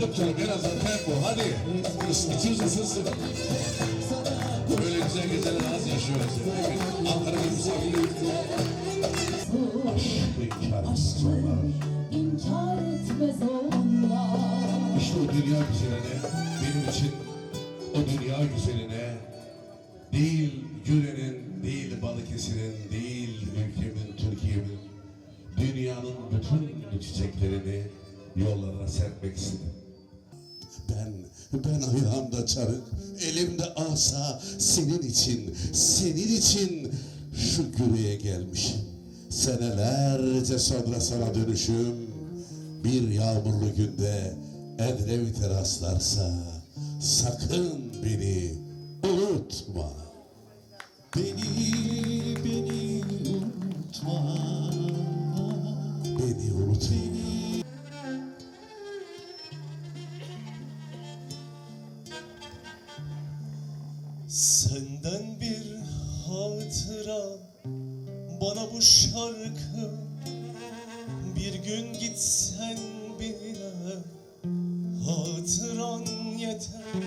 Haluk'cum biraz da tempo hadi. Isıtıyoruz ısınsın. Böyle güzel geceler az yaşıyoruz. ya. Ankara'da misafiriz. Aşkı inkar etmez onlar. İnkar etmez onlar İşte o dünya güzeline, benim için o dünya güzeline değil Güle'nin, değil Balıkesir'in, değil ülkemin, Türkiye'min, dünyanın bütün çiçeklerini yollara serpmek istedim. Ben, ben ayağımda çarık, elimde asa senin için, senin için şu Güle'ye gelmişim. Senelerce sonra sana dönüşüm, bir yağmurlu günde Edremit rastlarsa sakın beni unutma. Beni, beni unutma. Beni unutma. Senden bir hatıra bana bu şarkı. Bir gün gitsen bile hatıran yeter.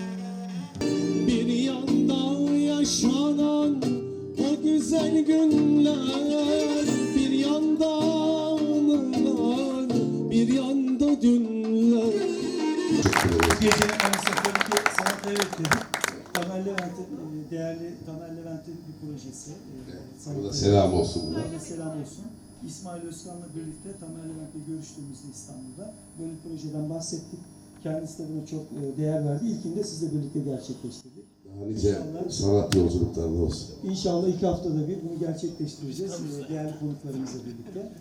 Bir yanda yaşanan o güzel günler Bir yanda anılar bir yanda dünler. Gecenin Tamer Levent'in, e, değerli Tamer Levent'in bir projesi. e, Burada evet. selam olsun. Burada selam olsun. İsmail Özkan'la birlikte Tamer Levent'le görüştüğümüzde İstanbul'da böyle bir projeden bahsettik. Kendisi de buna çok e, değer verdi. İlkini de sizle birlikte gerçekleştirdik. Daha nice sanat yolculuklarında olsun. İnşallah iki haftada bir bunu gerçekleştireceğiz. e, Değerli konuklarımızla birlikte.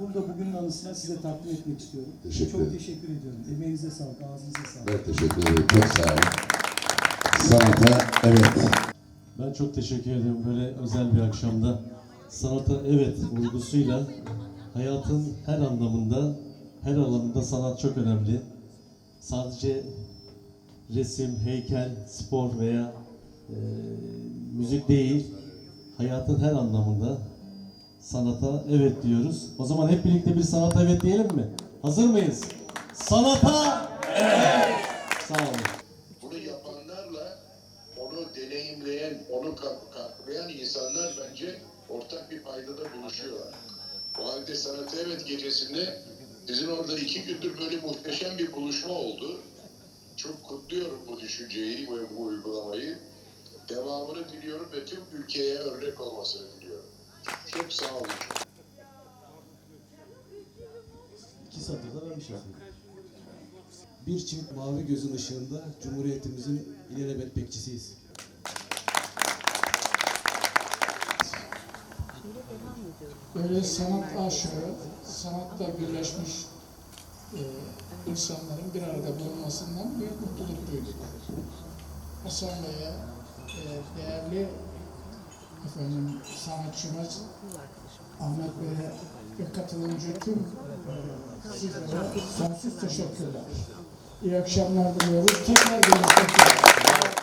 Bunu da bugünün anısına size takdim etmek istiyorum. Teşekkür çok teşekkür ediyorum. Emeğinize sağlık, ağzınıza sağlık. Ben teşekkür ederim. Çok sağ olun. Sanata evet. Ben çok teşekkür ederim böyle özel bir akşamda. Sanata evet vurgusuyla hayatın her anlamında, her alanında sanat çok önemli. Sadece resim, heykel, spor veya e, müzik değil, hayatın her anlamında sanata evet diyoruz. O zaman hep birlikte bir sanata evet diyelim mi? Hazır mıyız? Sanata evet! Paydada buluşuyorlar. O halde Sanat Evet gecesinde sizin orada iki gündür böyle muhteşem bir buluşma oldu. Çok kutluyorum bu düşünceyi ve bu uygulamayı. Devamını diliyorum ve tüm ülkeye örnek olmasını diliyorum. Çok sağ olun. İki satırda ben bir şey. Bir çift mavi gözün ışığında Cumhuriyetimizin ilelebet bekçisiyiz. Böyle sanat aşığı, sanatta birleşmiş e, insanların bir arada bulunmasından büyük mutluluk duyduk. Hasan Bey'e, e, değerli efendim sanatçımız Ahmet Bey'e ve katılımcı tüm e, sizlere sonsuz teşekkürler. İyi akşamlar diliyoruz. Tekrar görüşmek üzere.